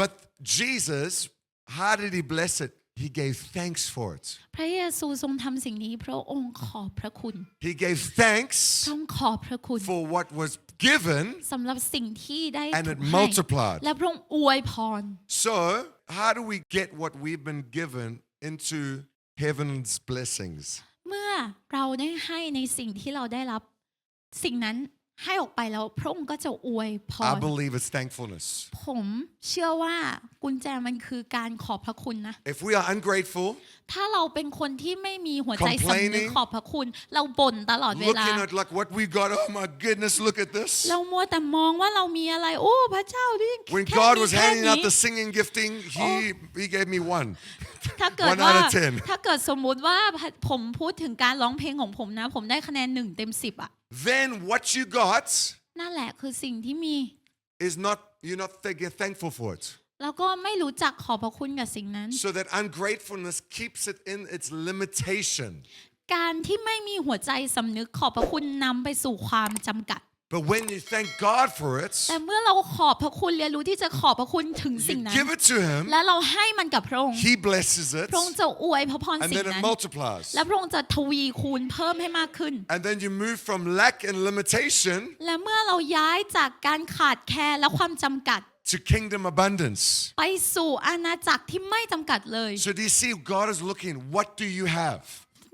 But Jesus, how did he bless it? He gave thanks for it. พระเยซูทรงทำสิ่งนี้ พระองค์ขอบพระคุณ He gave พ thanks ระองค์ขอบพระคุณ for what was given, สำหรับสิ่งที่ได้ and ถู it กให้ multiplied. และพระองค์อวยพร So, how do we get what we've been given into heaven's blessings? เมื่อเราได้ให้ในสิ่งที่เราได้รับ สิ่งนั้น ให้ออกไปแล้วพระองค์ก็จะอวยพ I ร believe it's thankfulness. ผมเชื่อว่ากุญแจมันคือการขอบพระคุณนะ If we are ungrateful, ถ้าเราเป็นคนที่ไม่มีหัวใจสำนึก Complaining ขอบพระคุณ เราบ่นตลอดเวลา looking at like what we got, oh my goodness, look at this. เรามัวแต่มองว่าเรามีอะไร โอ้พระเจ้าดิ When แค่ God นี้ was แค่ handing นี้ out the singing gifting, He He gave me one. ถ้าเกิด One ว่า out of ten ถ้าเกิดสมมุติว่าผมพูดถึงการร้องเพลงของผมนะ ผมได้คะแนนหนึ่งเต็มสิบอะ Then what you got นั่นแหละคือสิ่งที่มี is not you're not th- thankful for it. แล้วก็ไม่รู้จักขอบพระคุณกับสิ่งนั้น So that ungratefulness keeps it in its limitation. การที่ไม่มีหัวใจสำนึกขอบพระคุณนำไปสู่ความจำกัด But when you thank God for it, แต่เมื่อเราขอบพระคุณเรียนรู้ที่จะขอบพระคุณถึงสิ่ง you นั้น give it to Him, และเราให้มันกับพระองค์ He blesses it, พระองค์จะอวยพระพร and สิ่ง then it นั้น multiplies. และพระองค์จะทวีคูณเพิ่มให้มากขึ้น And then you move from lack and limitation และเมื่อเราย้ายจากการขาดแคลนและความจำกัด to kingdom abundance. ไปสู่อาณาจักรที่ไม่จำกัดเลย So do you see God is looking, what do you have?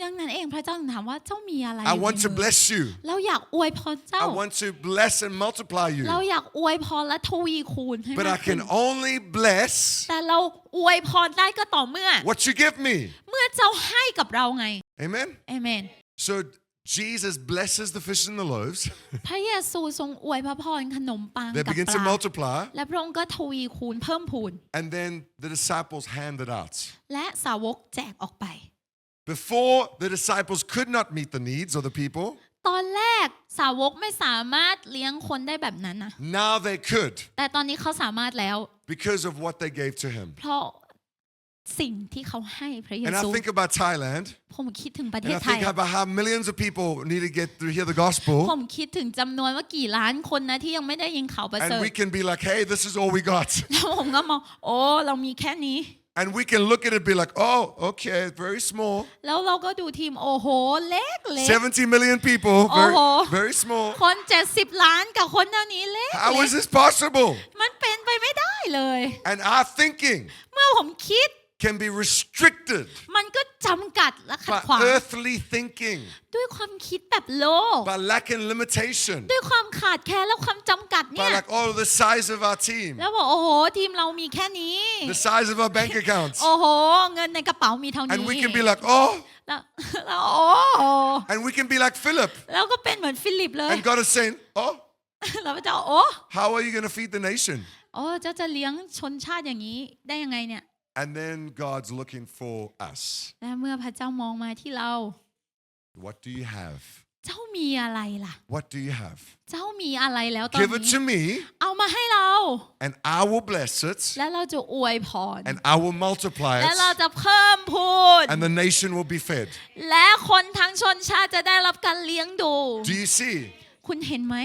ดังนั้นเองพระเจ้าถึงถามว่าเจ้ามีอะไร I want ใน to มือ bless you. เราอยากอวยพรเจ้า I want to bless and multiply เรา you. อยากอวยพรและทวีคูณให้ But มา I กขึ้น can only bless แต่เราอวยพรได้ก็ต่อเมื่อ what you give me. เมื่อเจ้าให้กับเราไง Amen? เอเมน So Jesus blesses the fish and the loaves. พระเยซูทรงอวยพระพรขนมปัง They กับ begin ป to ลา multiply. และพระองค์ก็ทวีคูณเพิ่มพูน And then the disciples hand it out. และสาวกแจกออกไป Before, the disciples could not meet the needs of the people. ตอนแรกสาวกไม่สามารถเลี้ยงคนได้แบบนั้นนะ Now they could แต่ตอนนี้เขาสามารถแล้ว because of what they gave to him. เพราะสิ่งที่เขาให้พระเย And I ซู think about Thailand, ผมคิดถึงประเท and ศ I ไทย think about how millions of people need to get to hear the gospel. ผมคิดถึงจำนวนว่ากี่ล้านคนนะที่ยังไม่ได้ยินข่าวประเสริ And ฐ we can be like, hey, this is all we got. แล้วผมก็มองโอ้เรามีแค่นี้ And we can look at it and be like, oh, okay, very small. แล้วเราก็ดูทีมโอ้โห เล็กเล็ก 70 million people, very, Oh. very small. คนเจ็ดสิบล้านกับคนเท่านี้เล็ก How เล็ is ก this possible? มันเป็นไปไม่ได้เลย And our thinking เมื่อผมคิด can be restricted มันก็จำกัดและขัด by ขวาง earthly thinking, ด้วยความคิดแบบโลก by lack and limitation, ด้วยความขาดแคลนและความจำกัดเนี่ by ย like, oh, the size of our team, แล้วบอกโอ้โหทีมเรามีแค่นี้ the size of our bank accounts. โอ้โห เงินในกระเป๋ามีเท่านี้ And we can be like, oh, แล้วแล้วโอ้ and we can be like Philip. แล้วก็เป็นเหมือนฟิลิปเลย And God is saying, oh, แล้วพระเจ้าโอ้ how are you going to feed the nation? โอ้เจ้าจะเลี้ยงชนชาติอย่างนี้ได้ยังไงเนี่ย And then God's looking for us. และเมื่อพระเจ้ามองมาที่เรา What do you have? เจ้ามีอะไรล่ะ What do you have? เจ้ามีอะไรแล้วตอน Give it นี้ to me, เอามาให้เรา and I will bless it, และเราจะอวยพร and I will multiply และเรา it, จะเพิ่มพูน and the nation will be fed. และคนทั้งชนชาติจะได้รับการเลี้ยงดู Do you see? คุณเห็นไหม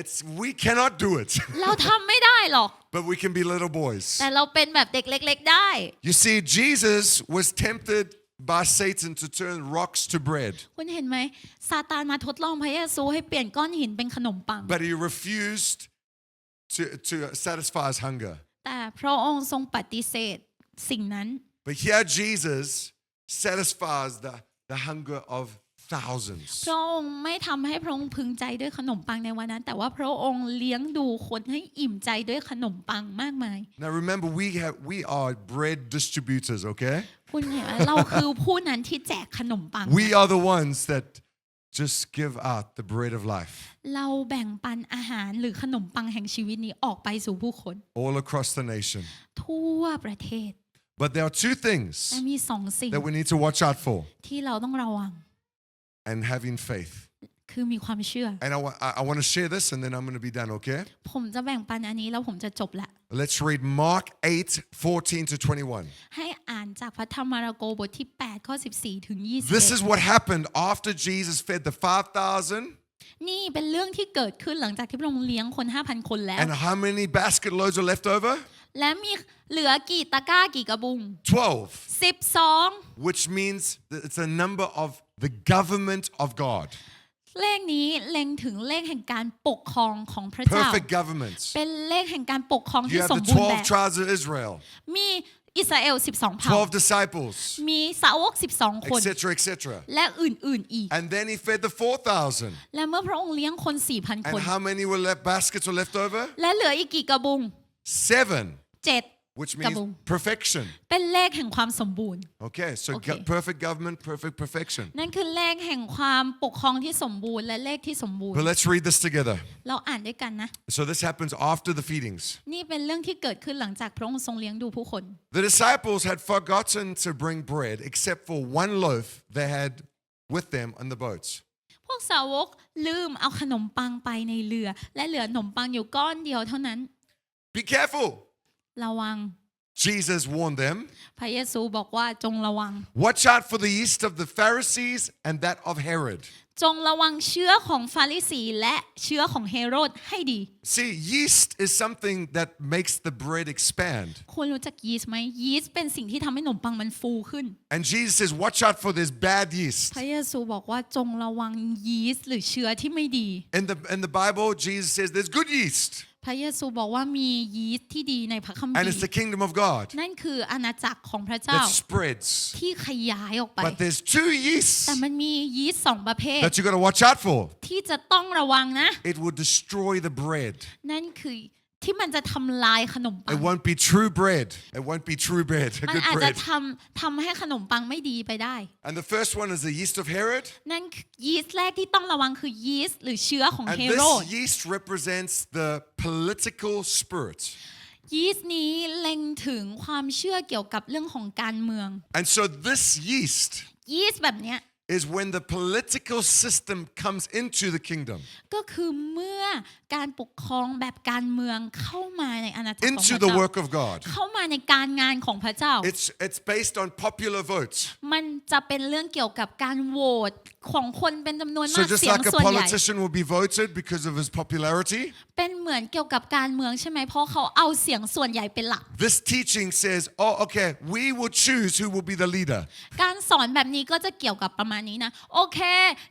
It's we cannot do it, เราทำไม่ได้หรอก but we can be little boys. แต่เราเป็นแบบเด็กเล็ก ๆ ได้ You see, Jesus was tempted by Satan to turn rocks to bread, คุณเห็นไหมซาตานมาทดลองพระเยซูให้เปลี่ยนก้อนหินเป็นขนมปัง but he refused to, to satisfy his hunger. แต่พระองค์ทรงปฏิเสธสิ่งนั้น But here Jesus satisfies the, the hunger of thousands. พระองค์ไม่ทำให้พระองค์พึงใจด้วยขนมปังในวันนั้น แต่ว่าพระองค์เลี้ยงดูคนให้อิ่มใจด้วยขนมปังมากมาย Now remember, we have we are bread distributors, okay? คุณเห็นไหมเราคือผู้นั้นที่แจกขนมปัง We are the ones that just give out the bread of life เราแบ่งปันอาหารหรือขนมปังแห่งชีวิตนี้ออกไปสู่ผู้คน all across the nation. ทั่วประเทศ But there are two แต่ things มีสองสิ่ง that we need to watch out for ที่เราต้องระวัง and having faith. คือมีความเชื่อ And I, wa- I, I want to share this and then I'm going to be done, okay? ผมจะแบ่งปันอันนี้แล้วผมจะจบละ Let's read Mark 8 14 to 21. ให้อ่านจากพระธรรมมาระโกบทที่ 8 ข้อ 14 ถึง This is 21 what happened after Jesus fed the 5,000 นี่เป็นเรื่องที่เกิดขึ้นหลังจากที่พระองค์เลี้ยงคน 5,000 คนแล้ว and how many basket loads are left over? และมีเหลือกี่ตะกร้ากี่กระบุง 12, 12 which means that it's a number of the government of God. เลขนี้เล็งถึงเลขแห่งการปกครองของพระเจ้า Perfect government. เป็นเลขแห่งการปกครอง You ที่ have สม the บูรณ์แบบ12 tribes of Israel, มีอิสราเอล 12 เผ่า 12 disciples, มีสาวก 12 คน etc., etc. และอื่นๆอีก And then he fed the 4,000. และเมื่อพระองค์เลี้ยงคน 4,000 คน And how many were left, baskets were left over? และเหลืออีกกี่กระบุง Seven, 7 which Kabung. means perfection. เป็นเลขแห่งความสมบูรณ์ Okay, so Okay. go- perfect government, perfect perfection. นั่นคือเลขแห่งความปกครองที่สมบูรณ์และเลขที่สมบูรณ์ But let's read this together. เราอ่านด้วยกันนะ So this happens after the feedings. นี่เป็นเรื่องที่เกิดขึ้นหลังจากพระองค์ทรงเลี้ยงดูผู้คน The disciples had forgotten to bring bread except for one loaf they had with them on the boats. พวกสาวกลืมเอาขนมปังไปในเรือ และเหลือขนมปังอยู่ก้อนเดียวเท่านั้น Be careful. ระวัง Jesus warned them. พระเยซูบอกว่าจงระวัง Watch out for the yeast of the Pharisees and that of Herod. จงระวังเชื้อของฟาริสีและเชื้อของเฮโรดให้ดี See, yeast is something that makes the bread expand. คุณรู้จักยีสต์ไหมยีสต์เป็นสิ่งที่ทำให้ขนมปังมันฟูขึ้น And Jesus says, Watch out for this bad yeast. พระเยซูบอกว่าจงระวังยีสต์หรือเชื้อที่ไม่ดี In the, in the Bible, Jesus says there's good yeast, พระเยซูบอกว่ามียีสต์ที่ดีในพระคัม and ภี it's the ร์ kingdom of God นั่นคืออาณาจักรของพระเจ้า that spreads. ที่ขยายออกไป But there's two yeasts แต่มันมียีสต์สองประเภท that you got to watch out for. ที่จะต้องระวังนะ It will destroy the bread. นั่นคือ ที่มันจะทำลายขนมปั It ง won't be true bread. It won't be true bread, มัน good อาจจะ bread. ทำทำให้ขนมปังไม่ดีไปได้ And the first one is the yeast of Herod. นั่นคือยีสต์แรกที่ต้องระวังคือยีสต์หรือเชื้อของ And เฮโรด this yeast represents the political spirit. ยีสต์นี้เล็งถึงความเชื่อเกี่ยวกับเรื่องของการเมือง And so this yeast ยีสต์แบบเนี้ย is when the political system comes into the kingdom, ก็คือเมื่อการปกครองแบบการเมืองเข้ามาในอาณาจักรของพ into ระ the เจ้า work of God. เข้ามาในการงานของพระเจ้า It's, it's based on popular votes. มันจะเป็นเรื่องเกี่ยวกับการโหวตของคนเป็นจำนวน So มาก just เสียง like a ส่วนใหญ่ politician will be voted because of his popularity, เป็นเหมือนเกี่ยวกับการเมืองใช่ไหมเพราะเขาเอาเสียงส่วนใหญ่เป็นหลัก this teaching says, oh, okay, we will choose who will be the leader. การสอนแบบนี้ก็จะเกี่ยวกับประมาณนี้นะโอเค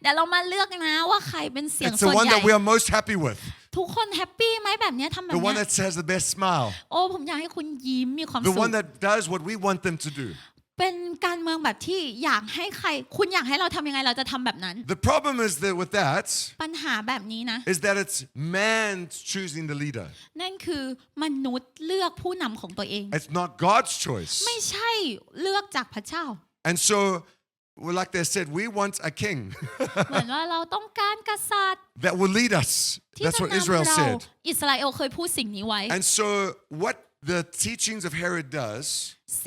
เดี๋ยวเรามาเลือกนะว่าใครเป็นเสียง It's ส่ the วน one ใหญ่ that we are most happy with, ทุกคนแฮปปี้ไหมแบบเนี้ยทำแบบ the one เนี้ย that has the best smile, โอ้ผมอยากให้คุณยิ้มมีความ the สุข one that does what we want them to do. เป็นการเมืองแบบที่อยากให้ใคร คุณอยากให้เราทำยังไงเราจะทำแบบนั้น The problem is that with that ปัญหาแบบนี้นะ is that it's man choosing the leader. นั่นคือมนุษย์เลือกผู้นำของตัวเอง It's not God's choice. ไม่ใช่เลือกจากพระเจ้า And so, well, like they said, we want a king เหมือนว่าเราต้องการกษัตริย์ that will lead us. ที่ That's จะ what นำ Israel เรา said. อิสราเอลเคยพูดสิ่งนี้ไว้ And so, what the teachings of Herod does,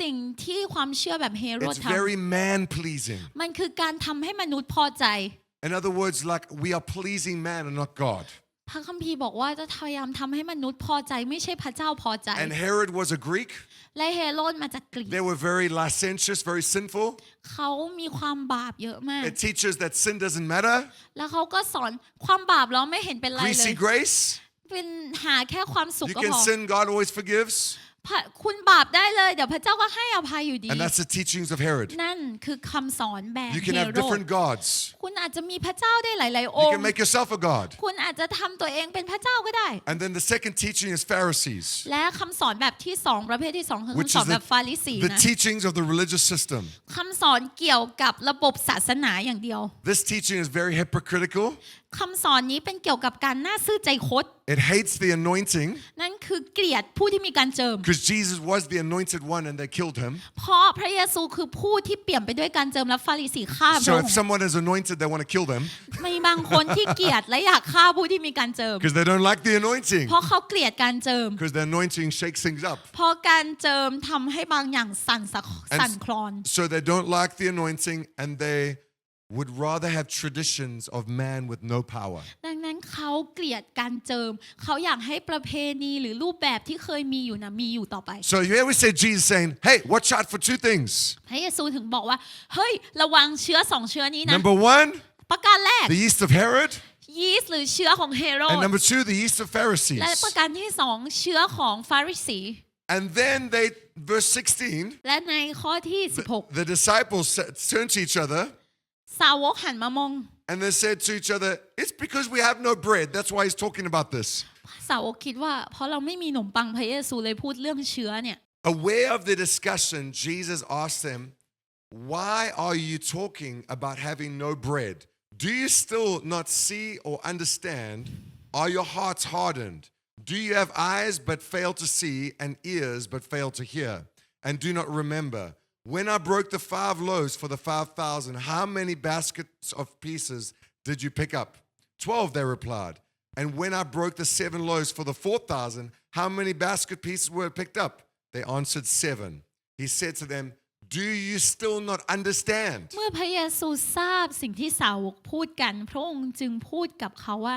สิ่งที่ความเชื่อแบบเฮโรด it's ทำ very man pleasing. มันคือการทำให้มนุษย์พอใจ In other words, like we are pleasing man and not God. พระคัมภีร์บอกว่าจะพยายามทำให้มนุษย์พอใจไม่ใช่พระเจ้าพอใจ And Herod was a Greek. และเฮโรดมาจากกรีก They were very licentious, very sinful. เขามีความบาปเยอะมาก It teaches that sin doesn't matter. แล้วเขาก็สอนความบาปเราไม่เห็นเป็นไรเลย Greasy grace. เป็นหาแค่ความสุข You ก็ can พอ sin, God always forgives. พระคุณบาปได้เลยเดี๋ยวพระเจ้าก็ให้อภัยอยู่ดี And that's the teachings of Herod. นั่นคือคำสอนแบบ You เฮ can have โรด different gods. คุณอาจจะมีพระเจ้าได้หลาย ๆ อ You ง can ค์ make yourself a god. คุณอาจจะทำตัวเองเป็นพระเจ้าก็ได้ And then the second teaching is Pharisees, และคำสอนแบบที่สองประเภทที่สองคือ which คำสอ is นแบบ the, ฟาริสี the นะ teachings of the religious system. คำสอนเกี่ยวกับระบบศาสนาอย่างเดียว This teaching is very hypocritical. คำสอนนี้เป็นเกี่ยวกับการน่าซื่อใจคด It hates the anointing นั่นคือเกลียดผู้ที่มีการเจิม because Jesus was the anointed one and they killed him. เพราะพระเยซูคือผู้ที่เปี่ยมไปด้วยการเจิมและฟาริสีฆ่าพระ So อง if ค์ someone is anointed, they want to kill them มีบางคนที่เกลียดและอยากฆ่าผู้ที่มีการเจิม because they don't like the anointing เพราะเขาเกลียดการเจิม because the anointing shakes things up. เพราะการเจิมทำให้บางอย่างสั่นสะสั่นคลอน So they don't like the anointing and they would rather have traditions of man with no power. ดังนั้นเขาเกลียดการเจิม เขาอยากให้ประเพณีหรือรูปแบบที่เคยมีอยู่นะมีอยู่ต่อไป So you ever say Jesus saying, hey, watch out for two things. พระเยซูถึงบอกว่า เฮ้ย ระวังเชื้อสองเชื้อนี้นะ Number one, ประการแรก the yeast of Herod, ยีสต์หรือเชื้อของเฮโร and ด number two, the yeast of และ Pharisees. ประการที่สองเชื้อของฟาริสี And then they, verse 16, และในข้อที่ the disciples sa- turned to each other 16 สาวกหันมามอง and they said to each other, It's because we have no bread. That's why he's talking about this. สาวกคิดว่า เพราะเราไม่มีขนมปังพระเยซูเลยพูดเรื่องเชื้อเนี่ย Aware of the discussion, Jesus asked them, Why are you talking about having no bread? Do you still not see or understand? Are your hearts hardened? Do you have eyes but fail to see and ears but fail to hear? And do not remember, When I broke the five loaves for the 5,000, how many baskets of pieces did you pick up? Twelve, they replied. And when I broke the seven loaves for the 4,000, how many basket pieces were picked up? They answered seven. He said to them, Do you still not understand? เมื่อพระเยซูทราบสิ่งที่สาวกพูดกัน พระองค์จึงพูดกับเขาว่า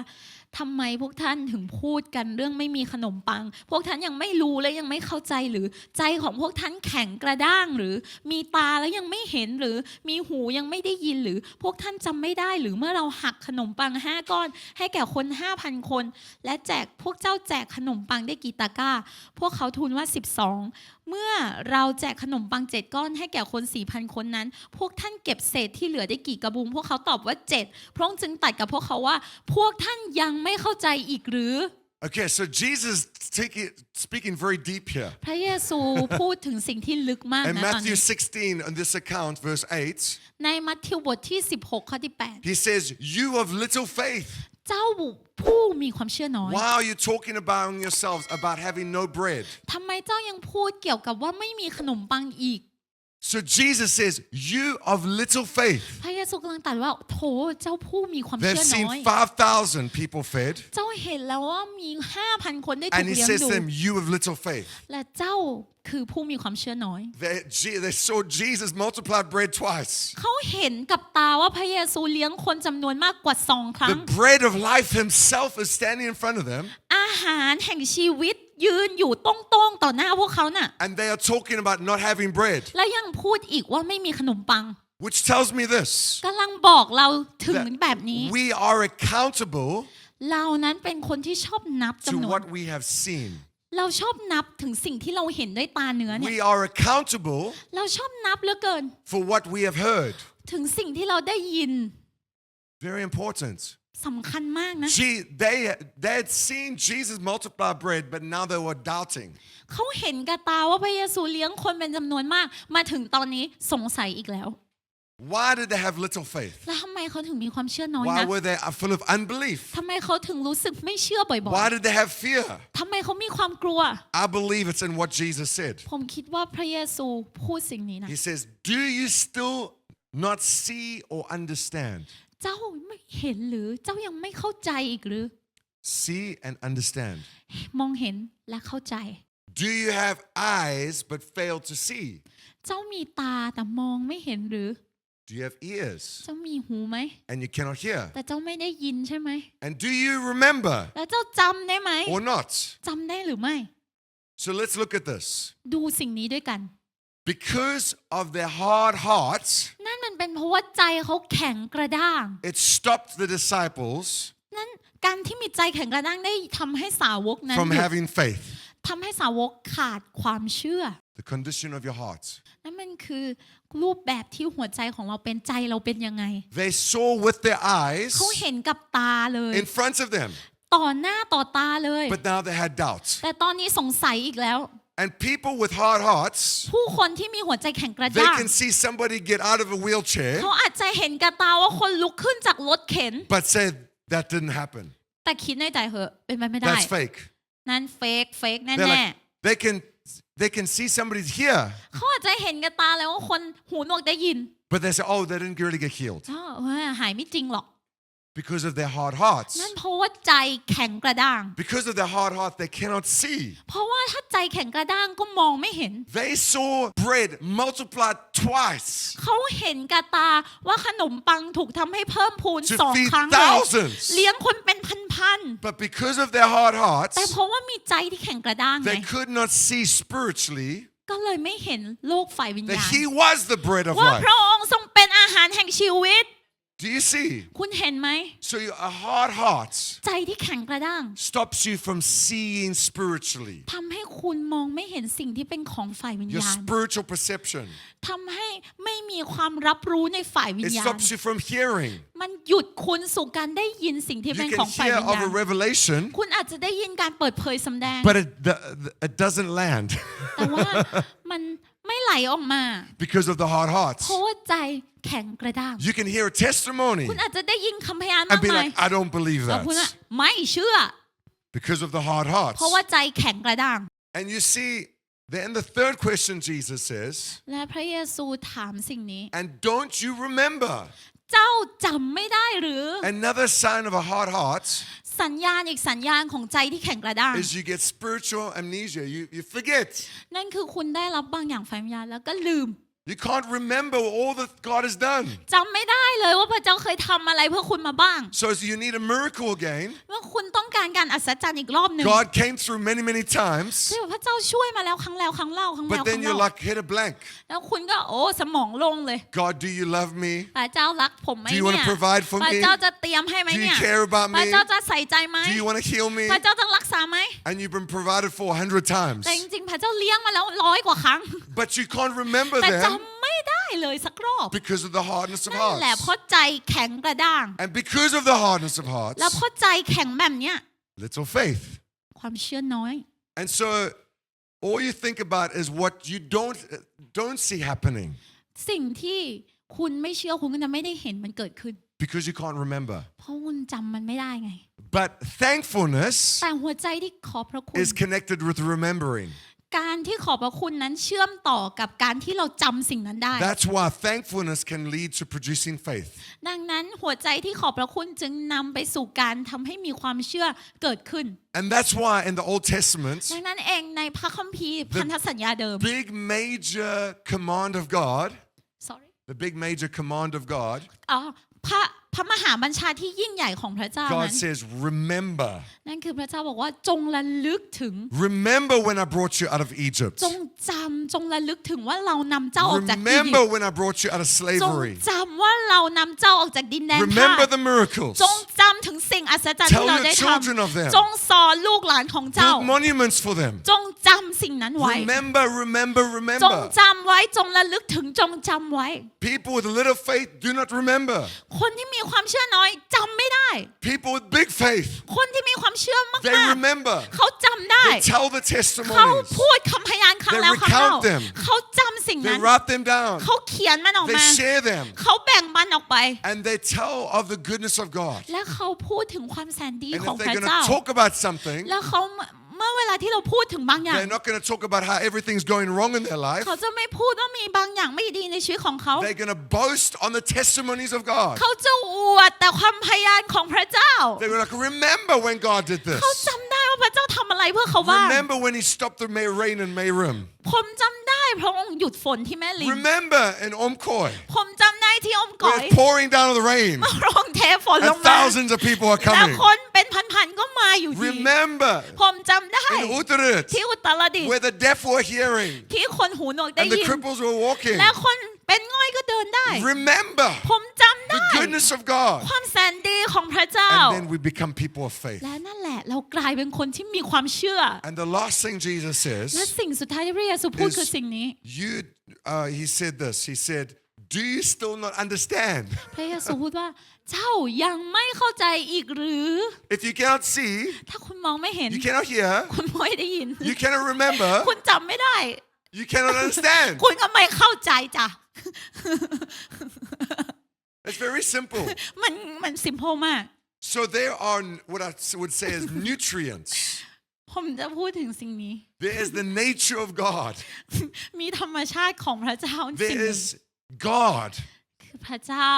ทำไมพวกท่านถึงพูดกันเรื่องไม่มีขนมปัง พวกท่านยังไม่รู้และยังไม่เข้าใจหรือใจของพวกท่านแข็งกระด้างหรือ มีตาแล้วยังไม่เห็นหรือ มีหูยังไม่ได้ยินหรือ พวกท่านจำไม่ได้หรือเมื่อเราหักขนมปังห้าก้อน ให้แก่คนห้าพันคน และแจกพวกเจ้าแจกขนมปังได้กี่ตะกร้า พวกเขาทูลว่า 12 เมื่อเราแจกขนมปังเจ็ดก้อนให้แก่คนสี่พันคนนั้น พวกท่านเก็บเศษที่เหลือได้กี่กระบุง พวกเขาตอบว่าเจ็ดพระองค์จึงตรัดกับพวกเขาว่า พวกท่านยังไม่เข้าใจอีกหรือ Okay, so Jesus taking, speaking very deep here. พระเยซูพูดถึงสิ่งที่ลึกมาก In นะตอน Matthew นี้ 16, on this account, verse 8, ในมัทธิวบทที่ 16 ข้อที่ he says, You of little faith. 8เจ้าผู้มีความเชื่อน้อย Why are you talking about yourselves about having no bread? ทำไมเจ้ายังพูดเกี่ยวกับว่าไม่มีขนมปังอีก So Jesus says, You of little faith. พระเยซูกำลังตรัสว่าโถเจ้าผู้มีความ They've เชื่อน้อย seen 5,000 people fed. เจ้าเห็นแล้วว่ามี5,000คนได้ถู And ก he เลี้ยง says ดู to them, You of little faith. และเจ้าคือผู้มีความเชื่อน้อย They, Je- they saw Jesus multiplied bread twice. เขาเห็นกับตาว่าพระเยซูเลี้ยงคนจำนวนมากกว่าสองครั้ง The bread of life himself is standing in front of them. อาหารแห่งชีวิต ยืนอยู่ตรงๆต่อหน้าพวกเขาน่ะ And they are talking about not having bread, แล้วยังพูดอีกว่าไม่มีขนมปัง which tells me this กำลังบอกเราถึง that แบบนี้ we are accountable เรานั้นเป็นคนที่ชอบนับ to จำนวน what we have seen. เราชอบนับถึงสิ่งที่เราเห็นด้วยตาเนื้อเนี่ย We are accountable เราชอบนับเหลือเกิน for what we have heard. ถึงสิ่งที่เราได้ยิน Very important. สำคัญมากนะ Gee, they, they had seen Jesus multiply bread, but now they were doubting. เขาเห็นกับตาว่าพระเยซูเลี้ยงคนเป็นจำนวนมาก มาถึงตอนนี้สงสัยอีกแล้ว Why did they have little faith? แล้วทำไมเขาถึงมีความเชื่อน้อย Why นะ were they full of unbelief? ทำไมเขาถึงรู้สึกไม่เชื่อบ่อย Why did they have fear? ๆทำไมเขามีความกลัว I believe it's in what Jesus said. ผมคิดว่าพระเยซูพูดสิ่งนี้นะ He says, Do you still not see or understand? เจ้าไม่เห็นหรือเจ้ายังไม่เข้าใจอีกหรือ See and understand. มองเห็นและเข้าใจ Do you have eyes but fail to see? เจ้ามีตาแต่มองไม่เห็นหรือ Do you have ears เจ้ามีหูไหม and you cannot hear? แต่เจ้าไม่ได้ยินใช่ไหม And do you remember แล้วเจ้าจำได้ไหม or not? จำได้หรือไม่ So let's look at this. ดูสิ่งนี้ด้วยกัน Because of their hard hearts, นั่น มันเป็นเพราะว่าใจเขาแข็งกระด้าง it stopped the disciples นั่นการที่มีใจแข็งกระด้างได้ทำให้สาวกนั้น from หยุด having faith. ทำให้สาวกขาดความเชื่อ The condition of your heart. นั่นมันคือรูปแบบที่หัวใจของเราเป็นใจเราเป็นยังไง They saw with their eyes เขาเห็นกับตาเลย in front of them, ต่อหน้าต่อตาเลย but now they had doubts. แต่ตอนนี้สงสัยอีกแล้ว And people with hard hearts, ผู้คนที่มีหัวใจแข็งกระ they ด้าง can see somebody get out of a wheelchair, เขาอาจจะเห็นกับตาว่าคนลุกขึ้นจากรถเข็น but say that didn't happen. แต่คิดในใจเหอะเป็นไปไม่ได้ That's fake. นั่นเฟกเฟกแน่ They're แน่ like, they can they can see somebody's here, เขาอาจจะเห็นกับตาเลยว่าคนหูหนวกได้ยิน but they say, oh, they didn't really get healed อ้าวเฮ้ยหายไม่จริงหรอก because of their hard hearts. นั่นเพราะว่าใจแข็งกระด้าง Because of their hard heart, they cannot see. เพราะว่าถ้าใจแข็งกระด้างก็มองไม่เห็น They saw bread multiplied twice เขาเห็นกับตาว่าขนมปังถูกทำให้เพิ่มพูน to สอง feed ครั้งเลย thousands. เลี้ยงคนเป็นพัน But because of their hard ๆ hearts, แต่เพราะว่ามีใจที่แข็งกระด้างไง they could not see spiritually ก็เลยไม่เห็นโลกฝ่ายวิญ that ญาณ He was the bread of ว่า life. พระองค์ทรงเป็นอาหารแห่งชีวิต Do you see? คุณเห็นไหม So your- a hard heart ใจที่แข็งกระด้าง stops you from seeing spiritually. ทำให้คุณมองไม่เห็นสิ่งที่เป็นของฝ่ายวิญ Your ญาณ spiritual perception. ทำให้ไม่มีความรับรู้ในฝ่ายวิ It ญญาณ stops you from hearing. มันหยุดคุณสู่การได้ยินสิ่งที่ You เป็นข can องฝ่าย hear วิญ of ญา a ณ revelation, คุณอาจจะได้ยินการเปิดเผยสำแดง but it, the, the- it doesn't land แต่ว่ามัน ไม่ไหลออกมา because of the hard เพ hearts. ราะว่าใจแข็งกระด้าง You can hear a testimony คุณอาจจะได้ยินคำพยาน and มาก be มาย like, I don't believe แล้วคุณอะ that ไม่เชื่อ because of the hard hearts. เพราะว่าใจแข็งกระด้าง And you see, then the third question Jesus says, และพระเยซูถามสิ่งนี้ and don't you remember? เจ้าจำไม่ได้หรือ Another sign of a hard heart สัญญาณอีกสัญญาณของใจที่แข็งกระด้าง is you get spiritual amnesia. You, you forget. นั่นคือคุณได้รับบางอย่างฝ่ายวิญญาณแล้วก็ลืม You can't remember all that God has done. จำไม่ได้เลยว่าพระเจ้าเคยทำอะไรเพื่อคุณมาบ้าง So you need a miracle again. ว่าคุณต้องการการอัศจรรย์อีกรอบหนึ่ง God came through many, many times, ที่พระเจ้าช่วยมาแล้วครั้งแล้วครั้งเล่าครั้งแล้ว but ครั้ then ง you're เล่า like hit a blank. แล้วคุณก็โอ้สมองโลงเลย God, do you love me? พระเจ้ารักผมไหม Do you เนี่ wanna ย provide for พระ me? เจ้าจะเตรียมให้ไหม Do you เนี่ย care about พระ me? เจ้าจะใส่ใจไหม Do you want to heal me? พระเจ้าจะรักษาไหม And you've been provided for a hundred times, แต่จริงๆพระเจ้าเลี้ยงมาแล้วร้อยกว่าครั้ง but you can't remember แต่ them จำ ไม่ได้เลยสักรอบ because of the hardness of นั่นแหละ hearts. เพราะใจแข็งกระด้าง And because of the hardness of แล้ว hearts, เพราะใจแข็งแบบเนี้ย little faith. ความเชื่อน้อย And so all you think about is what you don't don't see happening สิ่งที่คุณไม่เชื่อคุณก็จะไม่ได้เห็นมันเกิดขึ้น because you can't remember. เพราะคุณจำมันไม่ได้ไง But thankfulness แต่หัวใจที่ขอบพระคุณ is connected with remembering. การที่ขอบพระคุณนั้นเชื่อมต่อกับการที่เราจำสิ่งนั้นได้ That's why thankfulness can lead to producing faith. ดังนั้นหัวใจที่ขอบพระคุณจึงนำไปสู่การทำให้มีความเชื่อเกิดขึ้น And that's why in the Old Testament, ดังนั้นเองในพระคัมภีร์พันธสัญญาเดิม big major command of God, sorry the big major command of God, อ๋อพระ พระมหาบัญชาที่ยิ่งใหญ่ของพระเจ้า God นั้น says, Remember. นั่นคือพระเจ้าบอกว่าจงระลึกถึง Remember when I brought you out of Egypt. จงจำจงระลึกถึงว่าเรานำเจ้าออกจากอียิป Remember ต์ when I brought you out of จง slavery. จำว่าเรานำเจ้าออกจากดินแดนทา Remember ส the miracles. จงจำถึงสิ่งอัศจรรย์ Tell ที่เรา your ได้ท children of them. ำจงสอนลูกหลานของเจ้า Build monuments for them. จงจำสิ่งนั้นไว้ Remember, remember, จง remember. จำไว้จงระลึกถึงจงจำไว้ People with little faith do not remember. คนที่มีความเชื่อน้อยจำไม่ได้ People with big faith, คนที่มีความเชื่อมาก they ๆ remember. เขาจำได้ They tell the เขา testimonies. พูดคำพยานครั้ง They แล้วครั้งเล่า recount them. เขาจำสิ่ง They นั้น write them down. เขาเขียนมันออก They มา share them. เขาแบ่งมันออกไป And they tell of the goodness of God. และเขาพูดถึงความแสนดี And ของ if พ they're ระ going เจ้า to talk about something, แล้วเขาเมื่อเวลาที่เราพูดถึงบางอย่าง they're not going to talk about how everything's going wrong in their life. เขาจะไม่พูดว่ามีบางอย่างไม่ดี ในชีวิตของเขา They're going to boast on the testimonies of God. เขาจะอวดแต่ความพยานของพระเจ้า They're like, remember when God did เขา this. จำได้ว่าพระเจ้าทำอะไรเพื่อเขาบ้าง Remember when He stopped the May rain in Mayrim. ผมจำได้ พระองค์หยุดฝนที่แม่ลิม Remember in Omkoi ผมจำได้ที่อมก่อ when ย it's pouring down the rain พระองค์เทฝนล and งมา thousands of people are แล้ว coming. คนเป็นพันๆก็มาอยู่ดี Remember ผมจำได้ in Uttarat ที่อุตรดิตถ์ where the deaf were hearing ที่คนหูหนวกได้ and the ยิน cripples were walking. และคน เป็นง่อยก็เดินได้ Remember ผมจำ the ได้ goodness of God. ความแสนดีของพระเจ้า And then we become people of faith. และนั่นแหละเรากลายเป็นคนที่มีความเชื่อ And the last thing Jesus และ says, สิ่งสุดท้ายที่พระเยซูพูด is คือสิ่งนี้ you, uh, he said this, he said, do you still not understand? พระเยซูพูดว่าเจ้ายังไม่เข้าใจอีกหรือ If you cannot see, ถ้าคุณมองไม่เห็น you cannot hear, คุณไม่ได้ยิน you cannot remember, คุณจำไม่ได้ you cannot understand. คุณก็ไม่เข้าใจจ้ะ It's very simple. มันมันสิมโพมาก So there are what I would say is nutrients. ผมจะพูดถึงสิ่งนี้ There is the nature of God. มีธรรมชาติของพระเจ้าสิ่ง There หนึ่ง is God คือพระเจ้า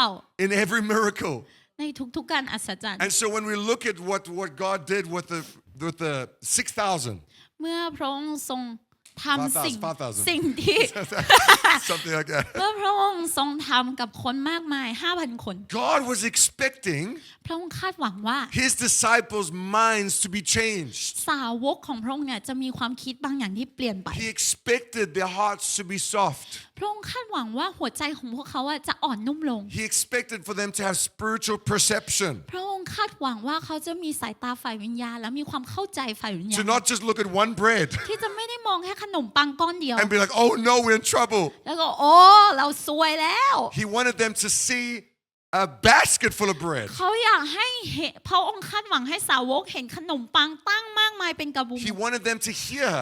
in every miracle. ในทุกๆการอัศจรรย์ And so when we look at what, what God did with the with the 6,000, เมื่อพระองค์ทรง ทำสิ่ง 5,000สิ่งที่ Something like that. เมื่อพระองค์ทรงทำกับคนมากมาย 5,000 คน God was expecting พระองค์คาดหวังว่า his disciples' minds to be changed. สาวกของพระองค์เนี่ยจะมีความคิดบางอย่างที่เปลี่ยนไป He expected their hearts to be soft. พระองค์คาดหวังว่าหัวใจของพวกเขาอะจะอ่อนนุ่มลง He expected for them to have spiritual perception, พระองค์คาดหวังว่าเขาจะมีสายตาฝ่ายวิญญาณ และมีความเข้าใจฝ่ายวิญญา to ณ not just look at one bread ที่จะไม่ได้มองแค่ขนมปังก้อนเดียว and be like, oh no, we're in trouble. แล้วก็โอ้เราซวยแล้ว He wanted them to see a basket full of bread. เขาอยากให้เห็นพระองค์คาดหวังให้สาวกเห็นขนมปังตั้งมากมายเป็นกระบุง He wanted them to hear.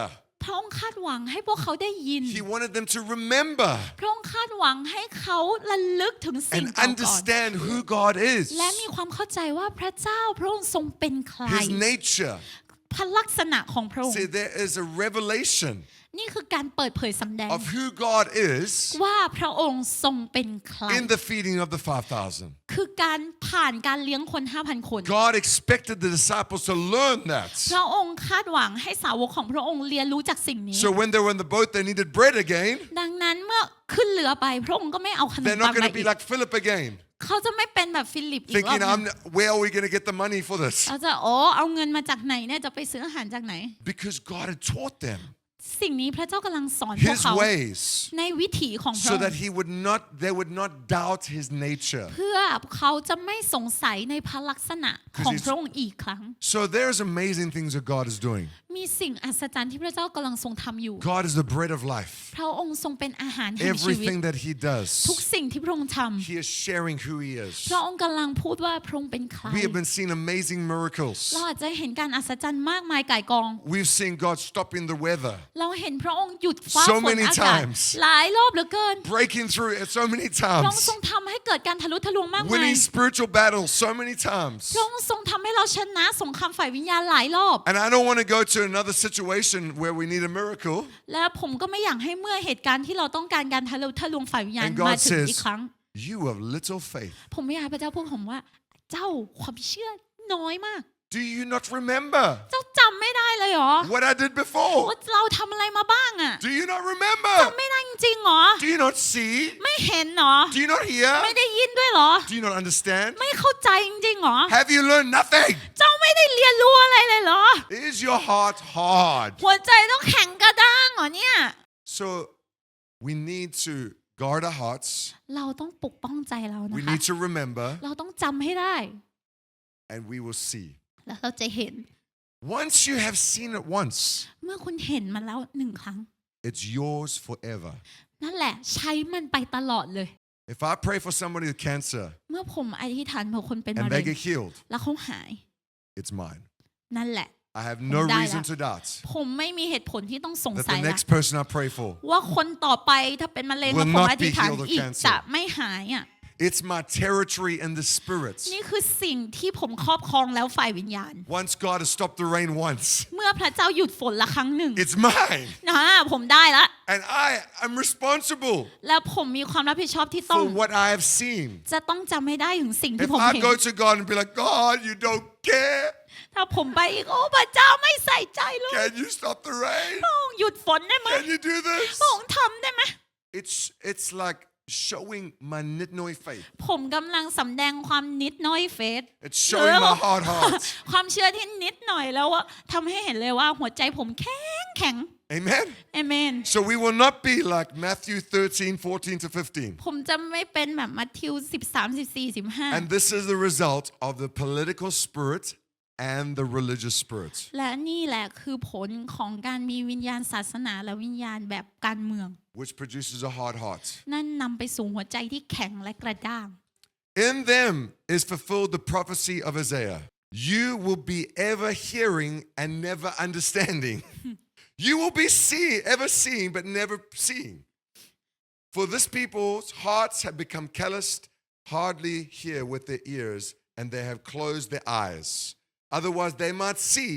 พระองค์คาดหวังให้พวกเขาได้ยิน He wanted them to remember พระองค์คาดหวังให้เขาระลึกถึงสิ่ง and เก่าก่อน understand who God is, และมีความเข้าใจว่าพระเจ้าพระองค์ทรงเป็นใคร His nature. พระลักษณะของพระองค์ See, there is a revelation นี่คือการเปิดเผยสำแดง of who God is ว่าพระองค์ทรงเป็นใคร in the feeding of the 5,000. คือการผ่านการเลี้ยงคน 5,000 คน God expected the disciples to learn that. พระองค์คาดหวังให้สาวกของพระองค์เรียนรู้จากสิ่งนี้ So when they were in the boat, they needed bread again. ดังนั้นเมื่อขึ้นเรือไปพระองค์ก็ไม่เอาขนม They're ปั not ง going มา to อี be ก like Philip again, เขาจะไม่เป็นแบบฟิลิปอีกรอบ thinking, หนึง I'm, where are we going to get the money for this? เราจะโอ้เอาเงินมาจากไหนเนี่ยจะไปซื้ออาหารจากไหน Because God had taught them สิ่งนี้พระเจ้ากำลังสอนพวก His เขา ways ในวิถีของพระ so อง that ค์ He would not, they would not doubt His nature. เพื่อเขาจะไม่สงสัยในพระลักษณะของ Because he's- พระองค์อีกครั้ง So there's amazing things that God is doing. มีสิ่งอัศจรรย์ที่พระเจ้ากำลังทรงทำอยู่ God is the bread of life. พระองค์ทรงเป็นอาหารแห่งชีวิต Everything that He ทุก does, สิ่งที่พระองค์ท He is sharing who He ำ is. พระองค์กำลังพูดว่าพระองค์เป็นใคร We have been seeing amazing miracles. เราอาจจะเห็นการอัศจรรย์มากมายก่ายกอง We've seen God stopping the weather, เราเห็นพระองค์หยุดฟ้า So ฝน many อากาศ times หลายรอบเหลือเกิน breaking through it so many พระองค์ times, ทรงทำให้เกิดการทะลุทะลวงมากมาย winning spiritual battles so many times. พระองค์ทรงทำให้เราชนะสงครามฝ่ายวิญญาณหลายรอบ And I don't want to go to another situation where we need a miracle. และผมก็ไม่อยากให้เมื่อเหตุการณ์ที่เราต้องการการทะลุทะลวงฝ่ายวิญญาณ And God มาถึง says อีกครั้ง You have little faith. ผมไม่อยากให้พระเจ้าพูดผมว่า เจ้าความเชื่อน้อยมาก Do you not remember เจ้าจำไม่ได้เลยเหรอ what I did before? ว่าเราทำอะไรมาบ้างอะ Do you not remember? จำไม่ได้จริงๆเหรอ Do you not see? ไม่เห็นเหรอ Do you not ไม่ hear? ได้ยินด้วยเหรอ Do you not understand? ไม่เข้าใจจริงๆเหรอ Have you learned nothing? เจ้าไม่ได้เรียนรู้อะไรเลยเหรอ Is your heart hard? หัวใจต้องแข็งกระด้างเหรอเนี่ย So we need to guard our hearts. เราต้องปกป้องใจเรานะ We คะ need to remember เราต้องจำให้ได้ and we will see. แล้วเราจะเห็น Once you have seen it once, เมื่อคุณเห็นมันแล้วหนึ่งครั้ง it's yours forever. นั่นแหละใช้มันไปตลอดเลย If I pray for somebody with cancer เมื่อผมอธิษฐานเผื่อคนเป็นมะ and เร็ they ง get healed, แล้วเขาหาย it's mine. นั่นแหละ I have no Không đai reason lắm. to doubt ผมไม่มีเหตุผลที่ต้องสง that สัย the ละ next person I pray for, ว่าคนต่อไปถ้าเป็นมะเร็ง Will แล้วผม not อธิษฐาน be healed of อีก cancer. จะไม่หายอะ it's my territory in the spirit. นี่คือสิ่งที่ผมครอบครองแล้วฝ่ายวิญญาณ Once God has stopped the rain once, เมื่อพระเจ้าหยุดฝนละครั้งหนึ่ง it's mine. นะผมได้ละ And I am responsible แล้วผมมีความรับผิดชอบที่ต้อง for what I have seen. จะต้องจำให้ได้ถึงสิ่งที่ If ผม I เห็น go to God and be like, God, you don't care. ถ้าผมไปอีกโอ้พระเจ้าไม่ใส่ใจเลย Can you stop the rain? พระองค์หยุดฝนได้ไหม Can you do พ this? ระองค์ทำได้ไหม It's it's like showing my nitnoi faith. ผมกำลังสำแดงความนิดหน้อยเฟส It's showing my hard heart. ความเชื่อที่นิดหน่อยแล้วว่าทำให้เห็นเลยว่าหัวใจผมแข็งแข็ง Amen. เอเมน So we will not be like Matthew 13, 14 to 15. ผมจะไม่เป็นแบบมัทธิว 13 14 15 And this is the result of the political spirit and the religious spirit. และนี่แหละคือผลของการมีวิญญาณศาสนาและวิญญาณแบบการเมือง which produces a hard heart. นั่นนำไปสู่หัวใจที่แข็งและกระด้าง In them is fulfilled the prophecy of Isaiah. You will be ever hearing and never understanding. you will be seeing, ever seeing, but never seeing. For this people's hearts have become calloused, hardly hear with their ears, and they have closed their eyes. Otherwise, they might see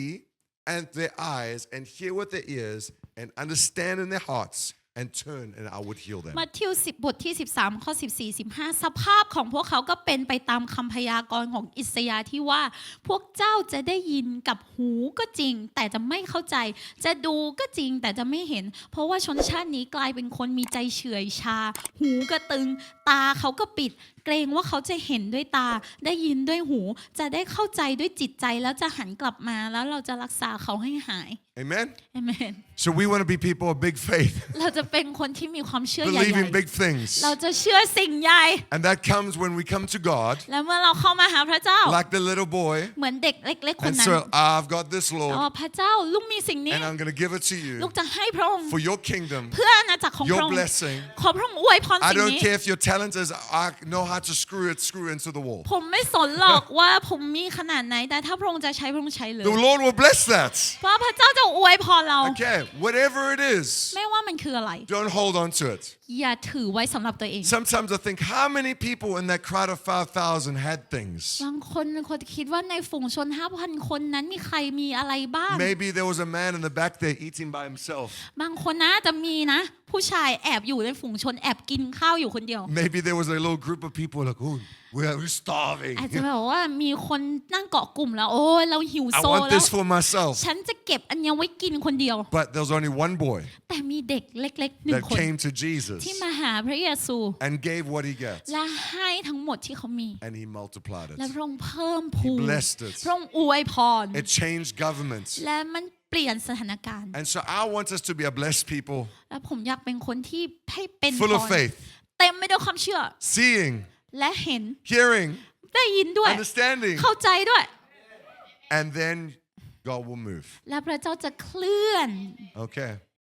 and their eyes and hear with their ears and understand in their hearts and turn and I would heal them. มัทธิว10บทที่ 13 ข้อ 14 15 สภาพของพวกเขาก็เป็นไปตามคำพยากรณ์ของอิสยาห์ที่ว่า พวกเจ้าจะได้ยินกับหูก็จริง แต่จะไม่เข้าใจ จะดูก็จริงแต่จะไม่เห็น เพราะว่าชนชาตินี้กลายเป็นคนมีใจเฉื่อยชา หูก็ตึง ตาเขาก็ปิด เกรงว่าเขาจะเห็นด้วยตา ได้ยินด้วยหู จะได้เข้าใจด้วยจิตใจแล้วจะหันกลับมาแล้วเราจะรักษาเขาให้หาย Amen? เอเมน So we want to be people of big faith, เราจะเป็นคนที่มีความเชื่อใหญ่ believing big things. ๆเราจะเชื่อสิ่งใหญ่ And that comes when we come to God, แล้วเมื่อเราเข้ามาหาพระเจ้า like the little boy, เหมือนเด็กเล็ก ๆ คน and นั้น so I've got this, อ๋อ Lord, พระเจ้าลูกมีสิ่งนี้ and I'm going to give it to ลูก you จะให้พระองค์ for your kingdom, เพื่ออาณาจักรของพ your ระองค์ blessing. ขอพระองค์อวยพร I สิ่ง don't นี้ care if your talent is I know how to screw it, screw it into the wall. ผมไม่สนหรอกว่าผมมีขนาดไหน แต่ถ้าพระองค์จะใช้พระองค์ใช้เลย The Lord will bless that. เพราะพระเจ้าจะอวยพรเรา Okay, whatever it is, ไม่ว่ามันคืออะไร don't hold on to it. อย่าถือไว้สำหรับตัวเอง Sometimes I think, how many people in that crowd of 5,000 had things? บางคนคนคิดว่าในฝูงชน 5,000 คนนั้นมีใครมีอะไรบ้าง Maybe there was a man in the back there eating by himself. บางคนนะจะมีนะ ผู้ชายแอบอยู่ในฝูงชนแอบกินข้าวอยู่คนเดียว Maybe there was a little group of people like, oh, we're, we're starving. อาจจะแบบว่ามีคนนั่งเกาะกลุ่มแล้วโอ้ยเราหิว I โซ want แล้ว this for myself. ฉันจะเก็บอันเนี้ยไว้กินคนเดียว But there was only one boy แต่มีเด็กเล็กๆหนึ่ง that คน came to Jesus ที่มาหาพระเยซู and gave what he got, และให้ทั้งหมดที่เขามี and he multiplied และ it. พระองค์เพิ่มพูน blessed it. พระองค์อวยพร It changed governments. และมันเปลี่ยนสถานการณ์ And so I want us to be a blessed people, และผมอยากเป็นคนที่ให้เป็น full พ of ร faith, เต็มไปด้วยความเชื่อ seeing, และเห็น hearing, ได้ยินด้วย understanding, เข้าใจด้วย and then God will move. และพระเจ้าจะเคลื่อน Okay.